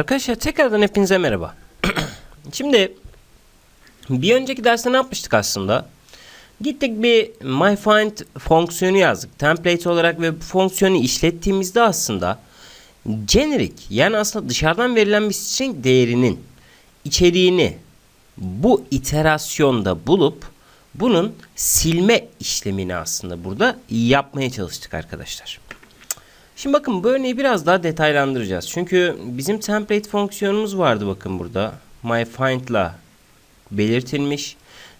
Arkadaşlar tekrardan hepinize merhaba. Şimdi bir önceki derste ne yapmıştık aslında? Gittik bir myfind fonksiyonu yazdık. Template olarak ve bu fonksiyonu işlettiğimizde aslında generic yani aslında dışarıdan verilen bir string değerinin içeriğini bu iterasyonda bulup bunun silme işlemini aslında burada yapmaya çalıştık arkadaşlar. Şimdi bakın bu örneği biraz daha detaylandıracağız. Çünkü bizim template fonksiyonumuz vardı bakın burada. myFind'la belirtilmiş.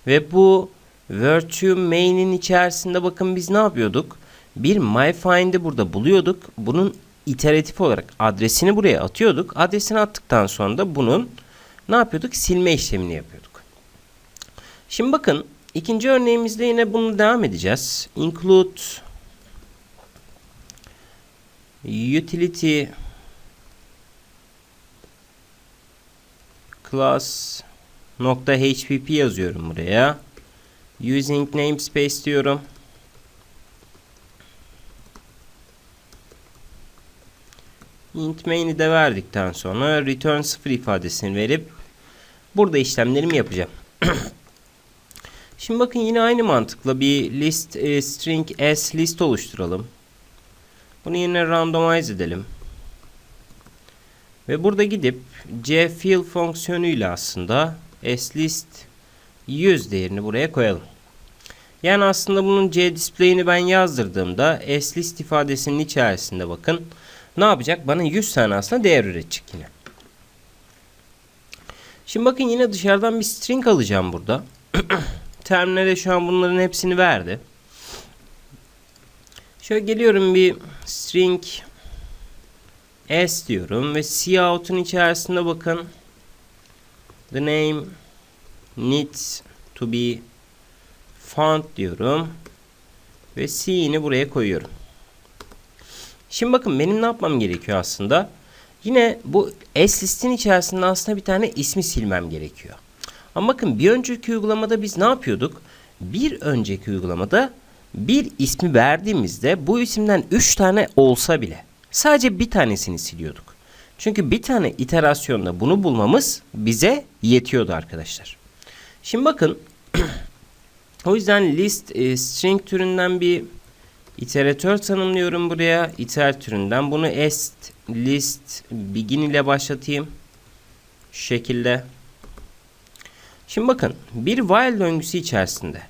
Ve bu virtue main'in içerisinde bakın biz ne yapıyorduk? Bir myFind'i burada buluyorduk. Bunun iteratif olarak adresini buraya atıyorduk. Adresini attıktan sonra da bunun ne yapıyorduk? Silme işlemini yapıyorduk. Şimdi bakın ikinci örneğimizde yine bunu devam edeceğiz. Include utility class nokta hpp yazıyorum buraya. Using namespace diyorum. int main'i de verdikten sonra return 0 ifadesini verip burada işlemlerimi yapacağım. Şimdi bakın yine aynı mantıkla bir list e, string s list oluşturalım. Bunu yine randomize edelim. Ve burada gidip cfill fonksiyonuyla aslında slist 100 değerini buraya koyalım. Yani aslında bunun cdisplay'ini ben yazdırdığımda slist ifadesinin içerisinde bakın ne yapacak? Bana 100 tane aslında değer üretecek yine. Şimdi bakın yine dışarıdan bir string alacağım burada. Terminale şu an bunların hepsini verdi. Şöyle geliyorum bir string s diyorum ve cout'un içerisinde bakın the name needs to be found diyorum ve c'ni buraya koyuyorum. Şimdi bakın benim ne yapmam gerekiyor aslında? Yine bu s listin içerisinde aslında bir tane ismi silmem gerekiyor. Ama bakın bir önceki uygulamada biz ne yapıyorduk? Bir önceki uygulamada bir ismi verdiğimizde bu isimden 3 tane olsa bile sadece bir tanesini siliyorduk. Çünkü bir tane iterasyonda bunu bulmamız bize yetiyordu arkadaşlar. Şimdi bakın o yüzden list e, string türünden bir iteratör tanımlıyorum buraya. iter türünden bunu est list begin ile başlatayım. Şu şekilde. Şimdi bakın bir while döngüsü içerisinde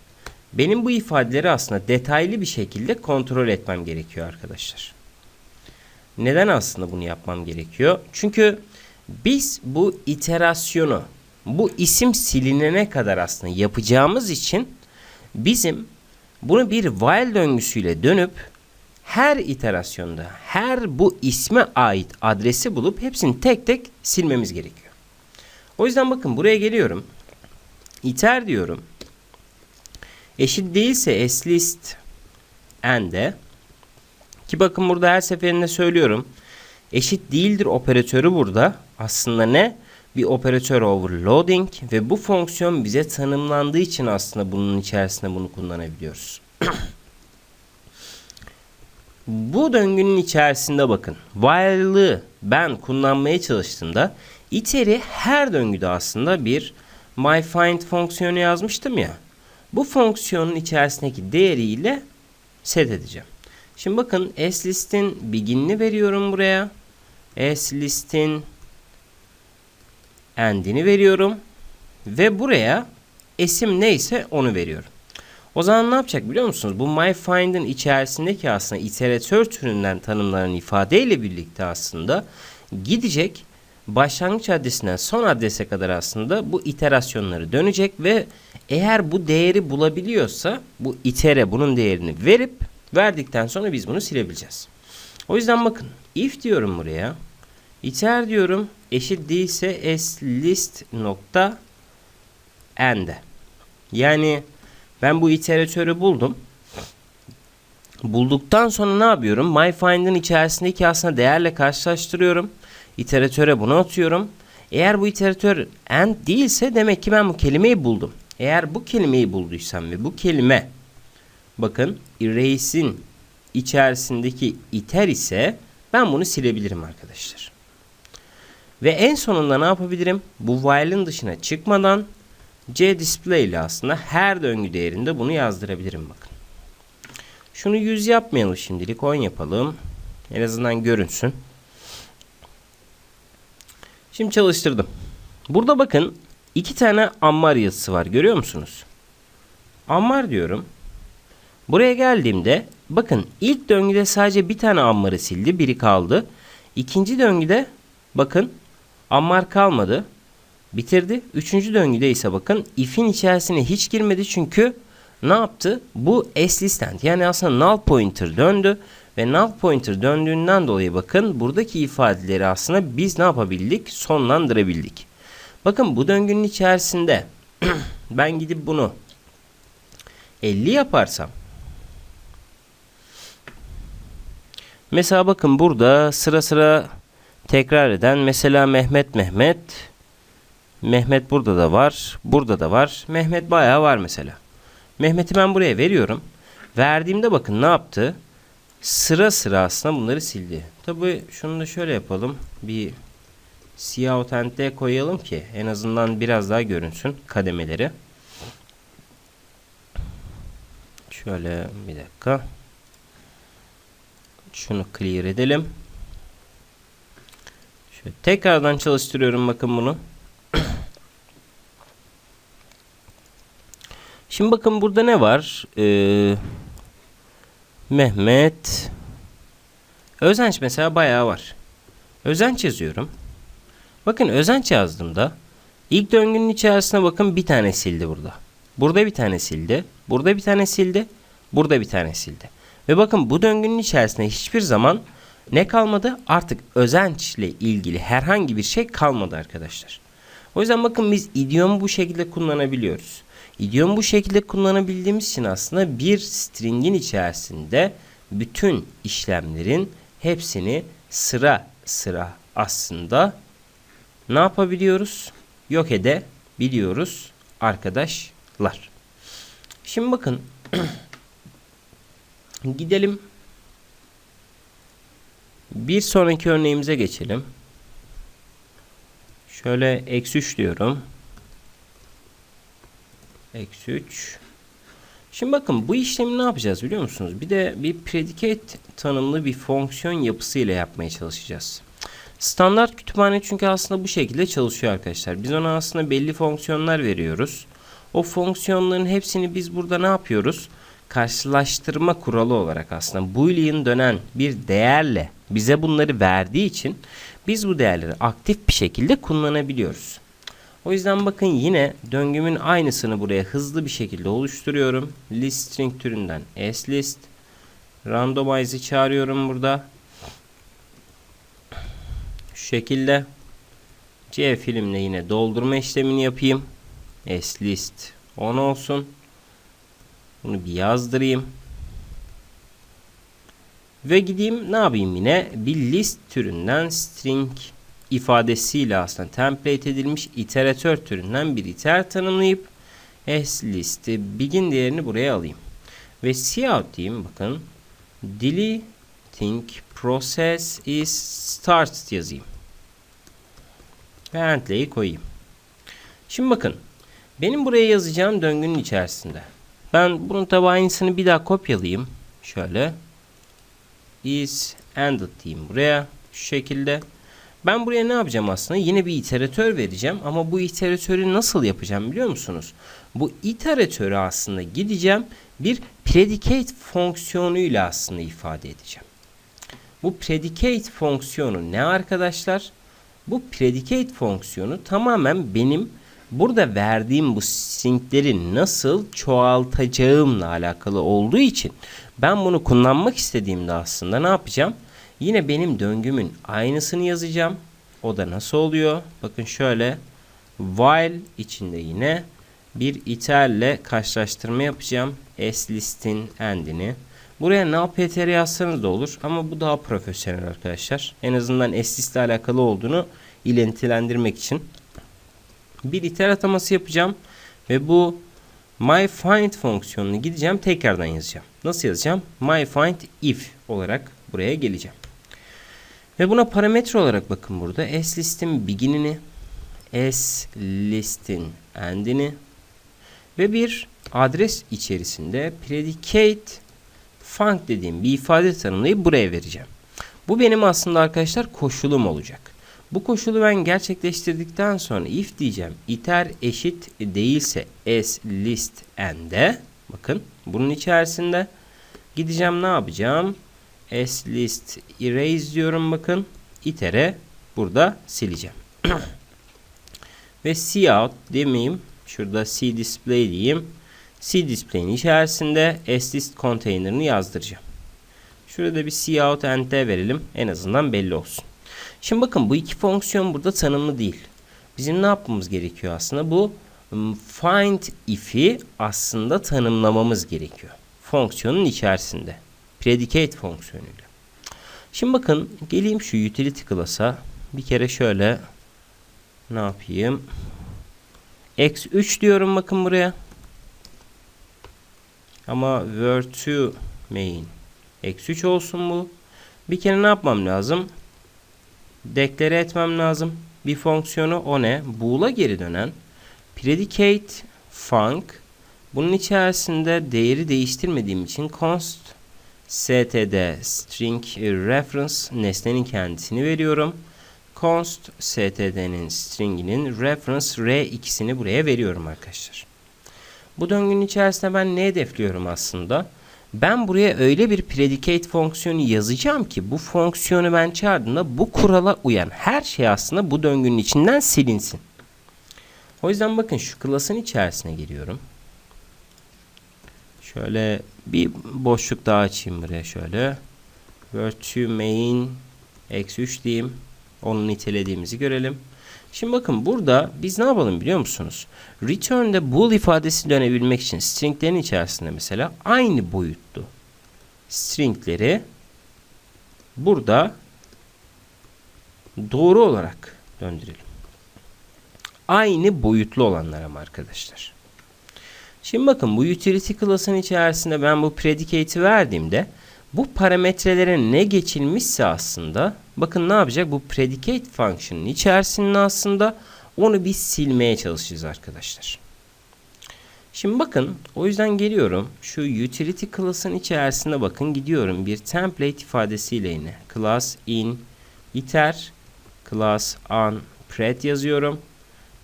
benim bu ifadeleri aslında detaylı bir şekilde kontrol etmem gerekiyor arkadaşlar. Neden aslında bunu yapmam gerekiyor? Çünkü biz bu iterasyonu bu isim silinene kadar aslında yapacağımız için bizim bunu bir while döngüsüyle dönüp her iterasyonda her bu isme ait adresi bulup hepsini tek tek silmemiz gerekiyor. O yüzden bakın buraya geliyorum. iter diyorum eşit değilse slist and'e ki bakın burada her seferinde söylüyorum eşit değildir operatörü burada aslında ne? Bir operatör overloading ve bu fonksiyon bize tanımlandığı için aslında bunun içerisinde bunu kullanabiliyoruz. bu döngünün içerisinde bakın while'ı ben kullanmaya çalıştığımda iteri her döngüde aslında bir myfind fonksiyonu yazmıştım ya. Bu fonksiyonun içerisindeki değeriyle set edeceğim. Şimdi bakın slist'in begin'ini veriyorum buraya. slist'in end'ini veriyorum. Ve buraya isim neyse onu veriyorum. O zaman ne yapacak biliyor musunuz? Bu myfind'in içerisindeki aslında iteratör türünden tanımlanan ifadeyle birlikte aslında gidecek başlangıç adresinden son adrese kadar aslında bu iterasyonları dönecek ve eğer bu değeri bulabiliyorsa bu itere bunun değerini verip verdikten sonra biz bunu silebileceğiz. O yüzden bakın if diyorum buraya iter diyorum eşit değilse s list nokta end'e. Yani ben bu iteratörü buldum. Bulduktan sonra ne yapıyorum? MyFind'in içerisindeki aslında değerle karşılaştırıyorum. İteratöre bunu atıyorum. Eğer bu iteratör and değilse demek ki ben bu kelimeyi buldum. Eğer bu kelimeyi bulduysam ve bu kelime bakın erase'in içerisindeki iter ise ben bunu silebilirim arkadaşlar. Ve en sonunda ne yapabilirim? Bu while'ın dışına çıkmadan C display ile aslında her döngü değerinde bunu yazdırabilirim bakın. Şunu 100 yapmayalım şimdilik 10 yapalım. En azından görünsün. Şimdi çalıştırdım. Burada bakın iki tane ammar yazısı var görüyor musunuz? Ammar diyorum. Buraya geldiğimde bakın ilk döngüde sadece bir tane ammarı sildi biri kaldı. İkinci döngüde bakın ammar kalmadı. Bitirdi. Üçüncü döngüde ise bakın if'in içerisine hiç girmedi çünkü ne yaptı? Bu s listent yani aslında null pointer döndü ve null pointer döndüğünden dolayı bakın buradaki ifadeleri aslında biz ne yapabildik? Sonlandırabildik. Bakın bu döngünün içerisinde ben gidip bunu 50 yaparsam Mesela bakın burada sıra sıra tekrar eden mesela Mehmet Mehmet Mehmet burada da var. Burada da var. Mehmet bayağı var mesela. Mehmet'i ben buraya veriyorum. Verdiğimde bakın ne yaptı? Sıra sıra aslında bunları sildi. Tabi şunu da şöyle yapalım. Bir siyah otente koyalım ki en azından biraz daha görünsün kademeleri. Şöyle bir dakika. Şunu clear edelim. Şöyle tekrardan çalıştırıyorum bakın bunu. Şimdi bakın burada ne var? Ee, Mehmet Özenç mesela bayağı var. Özenç yazıyorum. Bakın Özenç yazdığımda ilk döngünün içerisine bakın bir tane sildi burada. Burada bir tane sildi. Burada bir tane sildi. Burada bir tane sildi. Ve bakın bu döngünün içerisinde hiçbir zaman ne kalmadı? Artık özençle ilgili herhangi bir şey kalmadı arkadaşlar. O yüzden bakın biz idiomu bu şekilde kullanabiliyoruz. İdiomu bu şekilde kullanabildiğimiz için aslında bir stringin içerisinde bütün işlemlerin hepsini sıra sıra aslında ne yapabiliyoruz? Yok edebiliyoruz arkadaşlar. Şimdi bakın gidelim bir sonraki örneğimize geçelim. Şöyle eksi 3 diyorum. Eksi 3. Şimdi bakın bu işlemi ne yapacağız biliyor musunuz? Bir de bir predicate tanımlı bir fonksiyon yapısıyla yapmaya çalışacağız. Standart kütüphane çünkü aslında bu şekilde çalışıyor arkadaşlar. Biz ona aslında belli fonksiyonlar veriyoruz. O fonksiyonların hepsini biz burada ne yapıyoruz? Karşılaştırma kuralı olarak aslında boolean dönen bir değerle bize bunları verdiği için biz bu değerleri aktif bir şekilde kullanabiliyoruz. O yüzden bakın yine döngümün aynısını buraya hızlı bir şekilde oluşturuyorum. List string türünden slist. Randomize'ı çağırıyorum burada. Şu şekilde. C filmle yine doldurma işlemini yapayım. slist 10 olsun. Bunu bir yazdırayım. Ve gideyim ne yapayım yine? Bir list türünden string ifadesiyle aslında template edilmiş iteratör türünden bir iter tanımlayıp s listi begin değerini buraya alayım. Ve cout diyeyim bakın. Deleting process is start yazayım. Ve entleyi koyayım. Şimdi bakın. Benim buraya yazacağım döngünün içerisinde. Ben bunun tabi aynısını bir daha kopyalayayım. Şöyle. Is ended diyeyim buraya. Şu şekilde. Ben buraya ne yapacağım aslında? Yine bir iteratör vereceğim ama bu iteratörü nasıl yapacağım biliyor musunuz? Bu iteratörü aslında gideceğim bir predicate fonksiyonuyla aslında ifade edeceğim. Bu predicate fonksiyonu ne arkadaşlar? Bu predicate fonksiyonu tamamen benim burada verdiğim bu stringleri nasıl çoğaltacağımla alakalı olduğu için ben bunu kullanmak istediğimde aslında ne yapacağım? Yine benim döngümün aynısını yazacağım. O da nasıl oluyor? Bakın şöyle while içinde yine bir iterle karşılaştırma yapacağım. S listin end'ini. Buraya null yazsanız da olur ama bu daha profesyonel arkadaşlar. En azından S list ile alakalı olduğunu ilintilendirmek için. Bir iter ataması yapacağım ve bu my find fonksiyonunu gideceğim tekrardan yazacağım. Nasıl yazacağım? My find if olarak buraya geleceğim. Ve buna parametre olarak bakın burada s listin begin'ini, s listin end'ini ve bir adres içerisinde predicate func dediğim bir ifade tanımlayıp buraya vereceğim. Bu benim aslında arkadaşlar koşulum olacak. Bu koşulu ben gerçekleştirdikten sonra if diyeceğim iter eşit değilse s list end'e bakın bunun içerisinde gideceğim ne yapacağım? s list erase diyorum bakın itere burada sileceğim. Ve cout demeyeyim. Şurada c display diyeyim. C display'in içerisinde s list container'ını yazdıracağım. Şurada bir cout and de verelim. En azından belli olsun. Şimdi bakın bu iki fonksiyon burada tanımlı değil. Bizim ne yapmamız gerekiyor aslında? Bu find if'i aslında tanımlamamız gerekiyor. Fonksiyonun içerisinde. Predicate fonksiyonuyla. Şimdi bakın geleyim şu utility class'a. Bir kere şöyle ne yapayım? x3 diyorum bakın buraya. Ama word2 main x3 olsun bu. Bir kere ne yapmam lazım? Deklare etmem lazım. Bir fonksiyonu o ne? Bool'a geri dönen predicate func bunun içerisinde değeri değiştirmediğim için const std string reference nesnenin kendisini veriyorum. const std'nin stringinin reference r2'sini buraya veriyorum arkadaşlar. Bu döngünün içerisinde ben ne hedefliyorum aslında? Ben buraya öyle bir predicate fonksiyonu yazacağım ki bu fonksiyonu ben çağırdığımda bu kurala uyan her şey aslında bu döngünün içinden silinsin. O yüzden bakın şu klasın içerisine giriyorum. Şöyle bir boşluk daha açayım buraya şöyle. Word2 main x3 diyeyim. Onu nitelediğimizi görelim. Şimdi bakın burada biz ne yapalım biliyor musunuz? Return'de bool ifadesi dönebilmek için stringlerin içerisinde mesela aynı boyutlu stringleri burada doğru olarak döndürelim. Aynı boyutlu olanlar ama arkadaşlar. Şimdi bakın bu utility class'ın içerisinde ben bu predicate'i verdiğimde bu parametrelere ne geçilmişse aslında bakın ne yapacak? Bu predicate function'ın içerisinde aslında onu bir silmeye çalışacağız arkadaşlar. Şimdi bakın o yüzden geliyorum şu utility class'ın içerisinde bakın gidiyorum bir template ifadesiyle yine class in iter class on pred yazıyorum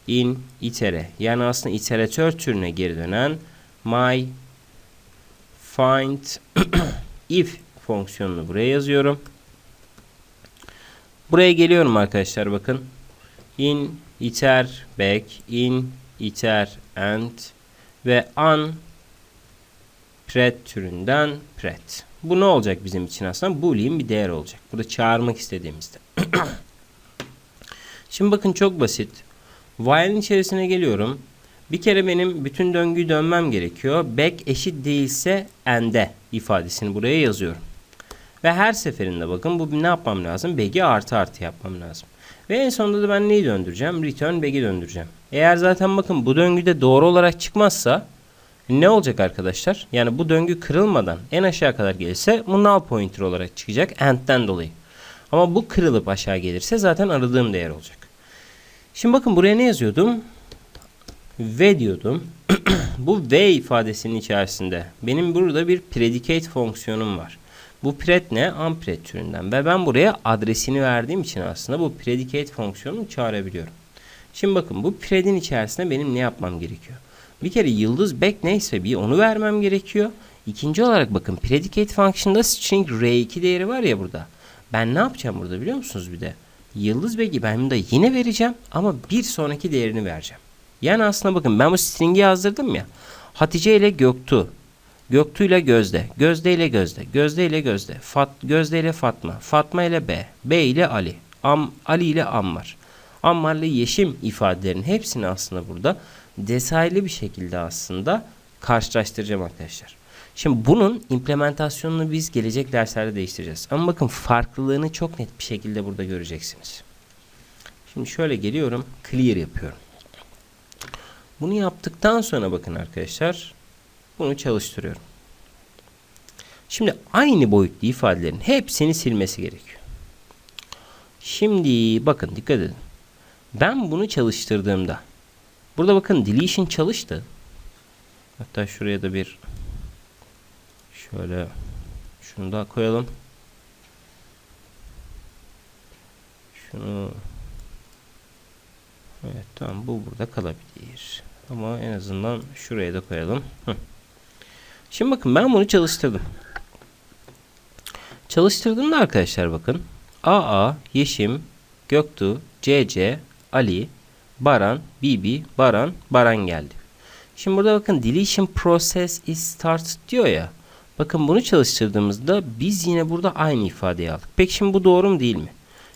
in itere yani aslında iteratör türüne geri dönen my find if fonksiyonunu buraya yazıyorum. Buraya geliyorum arkadaşlar bakın. In iter back in iter and ve on pred türünden pred. Bu ne olacak bizim için aslında? Boolean bir değer olacak. Burada çağırmak istediğimizde. Şimdi bakın çok basit. While'in içerisine geliyorum. Bir kere benim bütün döngüyü dönmem gerekiyor. Back eşit değilse end'e ifadesini buraya yazıyorum. Ve her seferinde bakın bu ne yapmam lazım? Back'i artı artı yapmam lazım. Ve en sonunda da ben neyi döndüreceğim? Return back'i döndüreceğim. Eğer zaten bakın bu döngüde doğru olarak çıkmazsa ne olacak arkadaşlar? Yani bu döngü kırılmadan en aşağı kadar gelirse bu null pointer olarak çıkacak end'den dolayı. Ama bu kırılıp aşağı gelirse zaten aradığım değer olacak. Şimdi bakın buraya ne yazıyordum? V diyordum. bu V ifadesinin içerisinde benim burada bir predicate fonksiyonum var. Bu pred ne? Unpred türünden. Ve ben buraya adresini verdiğim için aslında bu predicate fonksiyonunu çağırabiliyorum. Şimdi bakın bu pred'in içerisinde benim ne yapmam gerekiyor? Bir kere yıldız back neyse bir onu vermem gerekiyor. İkinci olarak bakın predicate function'da string r2 değeri var ya burada. Ben ne yapacağım burada biliyor musunuz bir de? Yıldız back'i ben de yine vereceğim ama bir sonraki değerini vereceğim. Yani aslında bakın ben bu string'i yazdırdım ya. Hatice ile Göktuğ. Göktuğ ile Gözde. Gözde ile Gözde. Gözde ile Gözde. Fat, Gözde ile Fatma. Fatma ile B. B ile Ali. Am, Ali ile Ammar. Ammar ile Yeşim ifadelerinin hepsini aslında burada detaylı bir şekilde aslında karşılaştıracağım arkadaşlar. Şimdi bunun implementasyonunu biz gelecek derslerde değiştireceğiz. Ama bakın farklılığını çok net bir şekilde burada göreceksiniz. Şimdi şöyle geliyorum. Clear yapıyorum. Bunu yaptıktan sonra bakın arkadaşlar bunu çalıştırıyorum. Şimdi aynı boyutlu ifadelerin hepsini silmesi gerekiyor. Şimdi bakın dikkat edin. Ben bunu çalıştırdığımda burada bakın deletion çalıştı. Hatta şuraya da bir şöyle şunu da koyalım. Şunu Evet tamam bu burada kalabilir. Ama en azından şuraya da koyalım. Şimdi bakın ben bunu çalıştırdım. Çalıştırdığımda arkadaşlar bakın. AA, Yeşim, Göktuğ, CC, Ali, Baran, Bibi, Baran, Baran geldi. Şimdi burada bakın deletion process is started diyor ya. Bakın bunu çalıştırdığımızda biz yine burada aynı ifadeyi aldık. Peki şimdi bu doğru mu değil mi?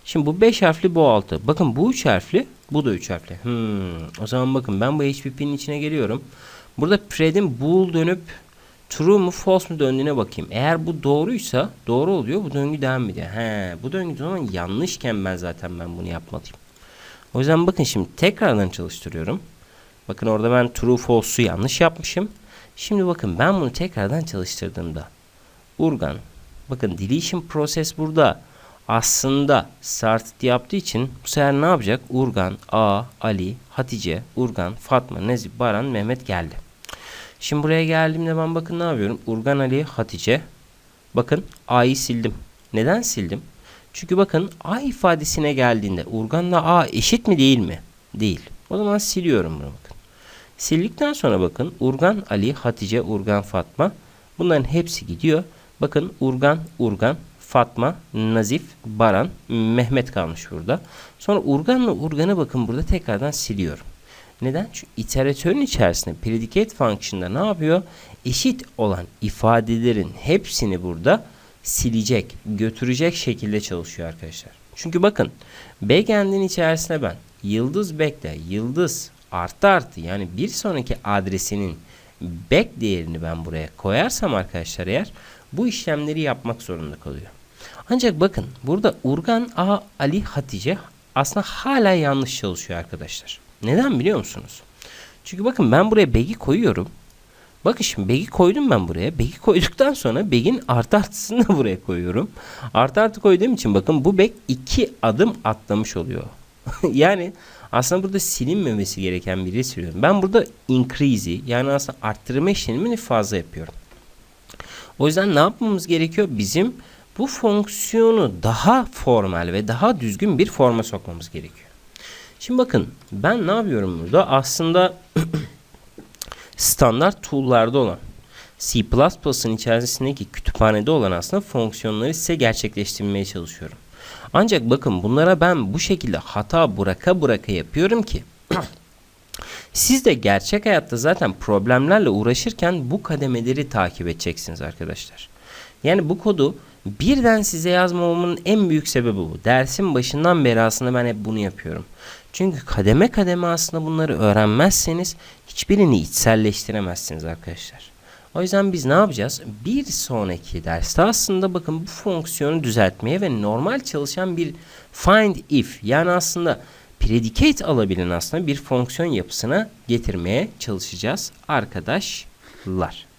Şimdi bu 5 harfli bu 6. Bakın bu 3 harfli bu da 3 harfli. Hmm, o zaman bakın ben bu HPP'nin içine geliyorum. Burada Fred'in bool dönüp true mu false mu döndüğüne bakayım. Eğer bu doğruysa doğru oluyor. Bu döngü devam ediyor. He, bu döngü zaman yanlışken ben zaten ben bunu yapmalıyım. O yüzden bakın şimdi tekrardan çalıştırıyorum. Bakın orada ben true false'u yanlış yapmışım. Şimdi bakın ben bunu tekrardan çalıştırdığımda Urgan bakın deletion process burada aslında start yaptığı için bu sefer ne yapacak? Urgan, A, Ali, Hatice, Urgan, Fatma, Nezih, Baran, Mehmet geldi. Şimdi buraya geldiğimde ben bakın ne yapıyorum? Urgan, Ali, Hatice. Bakın A'yı sildim. Neden sildim? Çünkü bakın A ifadesine geldiğinde Urgan'la A eşit mi değil mi? Değil. O zaman siliyorum bunu bakın. Sildikten sonra bakın Urgan, Ali, Hatice, Urgan, Fatma. Bunların hepsi gidiyor. Bakın Urgan, Urgan, Fatma, Nazif, Baran, Mehmet kalmış burada. Sonra Urgan'la Urgan'ı bakın burada tekrardan siliyorum. Neden? Çünkü iteratörün içerisinde predicate function'da ne yapıyor? Eşit olan ifadelerin hepsini burada silecek, götürecek şekilde çalışıyor arkadaşlar. Çünkü bakın backend'in içerisine ben yıldız bekle, yıldız artı artı yani bir sonraki adresinin back değerini ben buraya koyarsam arkadaşlar eğer bu işlemleri yapmak zorunda kalıyor. Ancak bakın burada Urgan A Ali Hatice aslında hala yanlış çalışıyor arkadaşlar. Neden biliyor musunuz? Çünkü bakın ben buraya begi koyuyorum. Bakın şimdi begi koydum ben buraya. Begi koyduktan sonra begin artı artısını da buraya koyuyorum. Artı artı koyduğum için bakın bu beg iki adım atlamış oluyor. yani aslında burada silinmemesi gereken biri siliyorum. Ben burada increase'i yani aslında arttırma işlemini fazla yapıyorum. O yüzden ne yapmamız gerekiyor? Bizim bu fonksiyonu daha formal ve daha düzgün bir forma sokmamız gerekiyor. Şimdi bakın ben ne yapıyorum burada? Aslında standart tool'larda olan C++'ın içerisindeki kütüphanede olan aslında fonksiyonları size gerçekleştirmeye çalışıyorum. Ancak bakın bunlara ben bu şekilde hata bıraka bıraka yapıyorum ki siz de gerçek hayatta zaten problemlerle uğraşırken bu kademeleri takip edeceksiniz arkadaşlar. Yani bu kodu birden size yazmamamın en büyük sebebi bu. Dersin başından beri aslında ben hep bunu yapıyorum. Çünkü kademe kademe aslında bunları öğrenmezseniz hiçbirini içselleştiremezsiniz arkadaşlar. O yüzden biz ne yapacağız? Bir sonraki derste aslında bakın bu fonksiyonu düzeltmeye ve normal çalışan bir find if yani aslında predicate alabilen aslında bir fonksiyon yapısına getirmeye çalışacağız arkadaşlar.